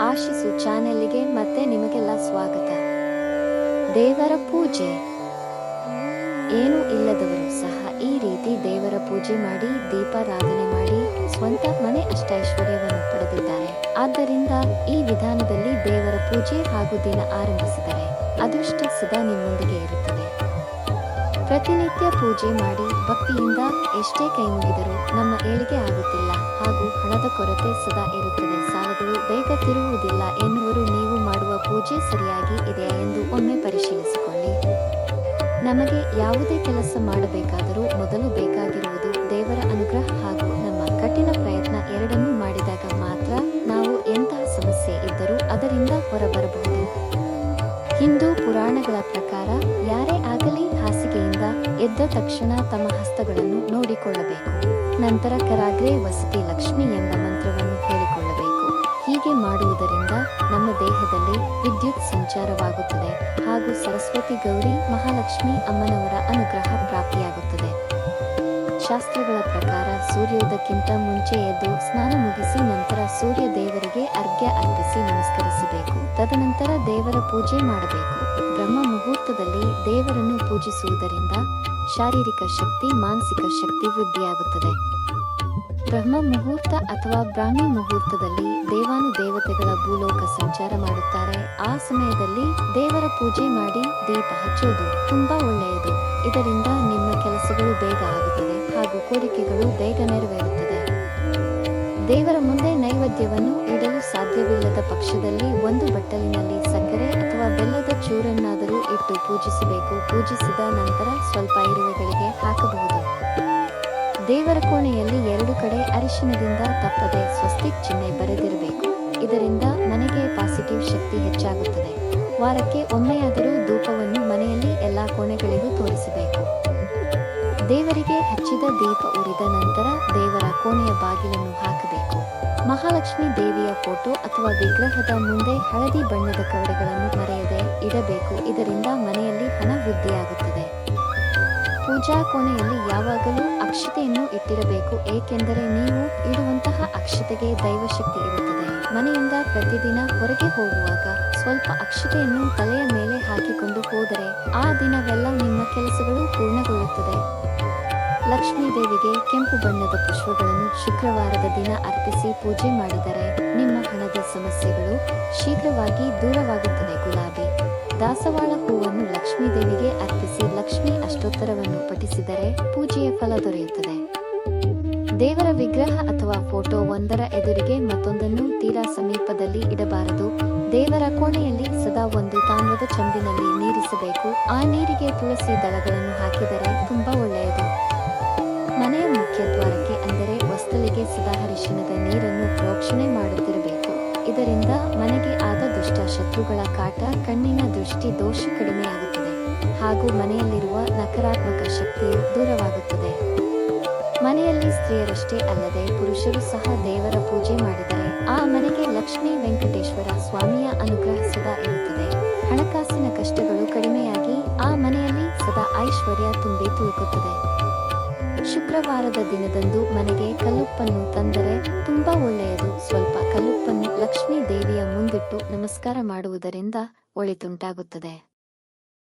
ಆಶಿಸು ಚಾನೆಲ್ಗೆ ಮತ್ತೆ ನಿಮಗೆಲ್ಲ ಸ್ವಾಗತ. ದೇವರ ಪೂಜೆ. ಏನು ಇಲ್ಲದವರು ಸಹ ಈ ರೀತಿ ದೇವರ ಪೂಜೆ ಮಾಡಿ ದೀಪಾರಾಧನೆ ಮಾಡಿ ಸ್ವಂತ ಮನೆ ಅಷ್ಟೈಶ್ವರ್ಯವನ್ನು ಪಡೆದಿದ್ದಾರೆ. ಆದ್ದರಿಂದ ಈ ವಿಧಾನದಲ್ಲಿ ದೇವರ ಪೂಜೆ ಹಾಗೂ ದಿನ ಆರಂಭಿಸಿದರೆ ಅದೃಷ್ಟ ಸದಾ ನಿಮ್ಮೊಂದಿಗೆ ಇರುತ್ತದೆ. ಪ್ರತಿನಿತ್ಯ ಪೂಜೆ ಮಾಡಿ ಭಕ್ತಿಯಿಂದ ಎಷ್ಟೇ ಕೈ ಮುಗಿದರೂ ನಮ್ಮ ಏಳಿಗೆ ಆಗುತ್ತಿಲ್ಲ ಹಾಗೂ ಹಣದ ಕೊರತೆ ಸದಾ ಇರುತ್ತದೆ. ಸಾಲಗಳು ಬೇಗ ತಿರುವುದಿಲ್ಲ ಎನ್ನುವರು ನೀವು ಮಾಡುವ ಪೂಜೆ ಸರಿಯಾಗಿ ಇದೆ ಎಂದು ಒಮ್ಮೆ ಪರಿಶೀಲಿಸಿಕೊಳ್ಳಿ. ನಮಗೆ ಯಾವುದೇ ಕೆಲಸ ಮಾಡಬೇಕಾದರೂ ಮೊದಲು ಬೇಕಾಗಿರುವುದು ದೇವರ ಅನುಗ್ರಹ ಹಾಗೂ ನಮ್ಮ ಕಠಿಣ ಪ್ರಯತ್ನ ಎರಡನ್ನೂ ಮಾಡಿದಾಗ ಮಾತ್ರ ನಾವು ಎಂತಹ ಸಮಸ್ಯೆ ಇದ್ದರೂ ಅದರಿಂದ ಹೊರಬರಬಹುದು. ಹಿಂದೂ ಪುರಾಣಗಳ ಪ್ರಕಾರ ಯಾರೇ ಆಗಲಿ ಹಾಸಿಗೆಯಿಂದ ಎದ್ದ ತಕ್ಷಣ ತಮ್ಮ ಹಸ್ತಗಳನ್ನು ನೋಡಿಕೊಳ್ಳಬೇಕು. ನಂತರ ಕರಾಗ್ರೆ ವಸತಿ ಲಕ್ಷ್ಮಿ ಎಂಬ ಮಂತ್ರವನ್ನು ಹೇಳಿಕೊಳ್ಳಬೇಕು ಹೀಗೆ ಮಾಡುವುದರಿಂದ ನಮ್ಮ ದೇಹದಲ್ಲಿ ವಿದ್ಯುತ್ ಸಂಚಾರವಾಗುತ್ತದೆ ಹಾಗೂ ಸರಸ್ವತಿ ಗೌರಿ ಮಹಾಲಕ್ಷ್ಮಿ ಅಮ್ಮನವರ ಅನುಗ್ರಹ ಪ್ರಾಪ್ತಿಯಾಗುತ್ತದೆ. ಶಾಸ್ತ್ರಗಳ ಪ್ರಕಾರ ಸೂರ್ಯೋದಯಕ್ಕಿಂತ ಮುಂಚೆ ಎದ್ದು ಸ್ನಾನ ಮುಗಿಸಿ ನಂತರ ಸೂರ್ಯ ದೇವರಿಗೆ ಅರ್ಘ್ಯ ಅರ್ಪಿಸಿ ನಮಸ್ಕರಿಸಬೇಕು. ತದನಂತರ ದೇವರ ಪೂಜೆ ಮಾಡಬೇಕು. ಬ್ರಹ್ಮ ಮುಹೂರ್ತದಲ್ಲಿ ದೇವರನ್ನು ಪೂಜಿಸುವುದರಿಂದ ಶಾರೀರಿಕ ಶಕ್ತಿ, ಮಾನಸಿಕ ಶಕ್ತಿ ವೃದ್ಧಿಯಾಗುತ್ತದೆ. ಬ್ರಹ್ಮ ಮುಹೂರ್ತ ಅಥವಾ ಬ್ರಾಹ್ಮಿ ಮುಹೂರ್ತದಲ್ಲಿ ದೇವಾನು ದೇವತೆಗಳ ಭೂಲೋಕ ಸಂಚಾರ ಮಾಡುತ್ತಾರೆ. ಆ ಸಮಯದಲ್ಲಿ ದೇವರ ಪೂಜೆ ಮಾಡಿ ದೀಪ ಹಚ್ಚುವುದು ತುಂಬಾ ಒಳ್ಳೆಯದು. ಇದರಿಂದ ನಿಮ್ಮ ಕೆಲಸಗಳು ಬೇಗ ಆಗುತ್ತದೆ ಹಾಗೂ ಕೋರಿಕೆಗಳು ಬೇಗ ನೆರವೇರುತ್ತದೆ ದೇವರ ಮುಂದೆ ನೈವೇದ್ಯವನ್ನು ಇಡಲು ಸಾಧ್ಯವಿಲ್ಲದ ಪಕ್ಷದಲ್ಲಿ ಒಂದು ಬಟ್ಟಲಿನಲ್ಲಿ ಸಕ್ಕರೆ ಅಥವಾ ಬೆಲ್ಲದ ಚೂರನ್ನಾದರೂ ಇಟ್ಟು ಪೂಜಿಸಬೇಕು. ಪೂಜಿಸಿದ ನಂತರ ಸ್ವಲ್ಪ ಇರುವೆಗಳಿಗೆ ಹಾಕಬಹುದು. ದೇವರ ಕೋಣೆಯಲ್ಲಿ ಎರಡು ಕಡೆ ಅರಿಶಿನದಿಂದ ತಪ್ಪದೆ ಸ್ವಸ್ತಿಕ್ ಚಿಹ್ನೆ ಬರೆದಿರಬೇಕು. ಇದರಿಂದ ಮನೆಗೆ ಪಾಸಿಟಿವ್ ಶಕ್ತಿ ಹೆಚ್ಚಾಗುತ್ತದೆ. ವಾರಕ್ಕೆ ಒಮ್ಮೆಯಾದರೂ ಧೂಪವನ್ನು ಮನೆಯಲ್ಲಿ ಎಲ್ಲಾ ಕೋಣೆಗಳಿಗೂ ತೋರಿಸಬೇಕು. ದೇವರಿಗೆ ಹಚ್ಚಿದ ದೀಪ ಉರಿದ ನಂತರ ದೇವರ ಕೋಣೆಯ ಬಾಗಿಲನ್ನು ಹಾಕಬೇಕು. ಮಹಾಲಕ್ಷ್ಮಿ ದೇವಿಯ ಫೋಟೋ ಅಥವಾ ವಿಗ್ರಹದ ಮುಂದೆ ಹಳದಿ ಬಣ್ಣದ ಕವಡೆಗಳನ್ನು ಮರೆಯದೆ ಇಡಬೇಕು. ಇದರಿಂದ ಮನೆಯಲ್ಲಿ ಹಣ ವೃದ್ಧಿಯಾಗುತ್ತದೆ. ಪೂಜಾ ಕೋಣೆಯಲ್ಲಿ ಯಾವಾಗಲೂ ಅಕ್ಷತೆಯನ್ನು ಇಟ್ಟಿರಬೇಕು. ಏಕೆಂದರೆ ನೀವು ಇಡುವಂತಹ ಅಕ್ಷತೆಗೆ ದೈವಶಕ್ತಿ ಇರುತ್ತದೆ. ಮನೆಯಿಂದ ಪ್ರತಿದಿನ ಹೊರಗೆ ಹೋಗುವಾಗ ಸ್ವಲ್ಪ ಅಕ್ಷತೆಯನ್ನು ತಲೆಯ ಮೇಲೆ ಹಾಕಿಕೊಂಡು ಹೋದರೆ ಆ ದಿನವೆಲ್ಲ ನಿಮ್ಮ ಕೆಲಸಗಳು ಪೂರ್ಣಗೊಳ್ಳುತ್ತದೆ. ಲಕ್ಷ್ಮೀ ದೇವಿಗೆ ಕೆಂಪು ಬಣ್ಣದ ಪುಷ್ಪಗಳನ್ನು ಶುಕ್ರವಾರದ ದಿನ ಅರ್ಪಿಸಿ ಪೂಜೆ ಮಾಡಿದರೆ ನಿಮ್ಮ ಹಣದ ಸಮಸ್ಯೆಗಳು ಶೀಘ್ರವಾಗಿ ದೂರವಾಗುತ್ತದೆ ಗುಲಾಬಿ. ದಾಸವಾಳ ಹೂವನ್ನು ಲಕ್ಷ್ಮೀ ದೇವಿಗೆ ಅರ್ಪಿಸಿ ಲಕ್ಷ್ಮೀ ಅಷ್ಟೋತ್ತರವನ್ನು ಪಠಿಸಿದರೆ ಪೂಜೆಯ ಫಲ ದೊರೆಯುತ್ತದೆ. ದೇವರ ವಿಗ್ರಹ ಅಥವಾ ಫೋಟೋ ಒಂದರ ಎದುರಿಗೆ ಮತ್ತೊಂದನ್ನು ತೀರಾ ಸಮೀಪದಲ್ಲಿ ಇಡಬಾರದು. ದೇವರ ಕೋಣೆಯಲ್ಲಿ ಸದಾ ಒಂದು ತಾಮ್ರದ ಚಂಬಿನಲ್ಲಿ ನೀರಿಸಬೇಕು. ಆ ನೀರಿಗೆ ತುಳಸಿ ದಳಗಳನ್ನು ಹಾಕಿದರೆ ಶತ್ರುಗಳ ಕಾಟ ಕಣ್ಣಿನ ದೃಷ್ಟಿ ದೋಷ ಕಡಿಮೆಯಾಗುತ್ತದೆ ಹಾಗೂ ಮನೆಯಲ್ಲಿರುವ ನಕಾರಾತ್ಮಕ ಶಕ್ತಿಯು ದೂರವಾಗುತ್ತದೆ. ಮನೆಯಲ್ಲಿ ಸ್ತ್ರೀಯರಷ್ಟೇ ಅಲ್ಲದೆ ಪುರುಷರು ಸಹ ದೇವರ ಪೂಜೆ ಮಾಡಿದರೆ ಆ ಮನೆಗೆ ಲಕ್ಷ್ಮೀ ವೆಂಕಟೇಶ್ವರ ಸ್ವಾಮಿಯ ಅನುಗ್ರಹ ಸದಾ ಇರುತ್ತದೆ. ಹಣಕಾಸಿನ ಕಷ್ಟಗಳು ಕಡಿಮೆಯಾಗಿ ಆ ಮನೆಯಲ್ಲಿ ಸದಾ ಐಶ್ವರ್ಯ ತುಂಬಿ ತುಳುಕುತ್ತದೆ. ಶುಕ್ರವಾರದ ದಿನದಂದು ಮನೆಗೆ ಕಲ್ಲುಪ್ಪನ್ನು ತಂದರೆ ತುಂಬಾ ಒಳ್ಳೆಯದು. ಸ್ವಲ್ಪ ಕಲ್ಲುಪ್ಪನ್ನು ಲಕ್ಷ್ಮೀ ದೇವಿಯ ಮುಂದಿಟ್ಟು ನಮಸ್ಕಾರ ಮಾಡುವುದರಿಂದ ಒಳಿತುಂಟಾಗುತ್ತದೆ.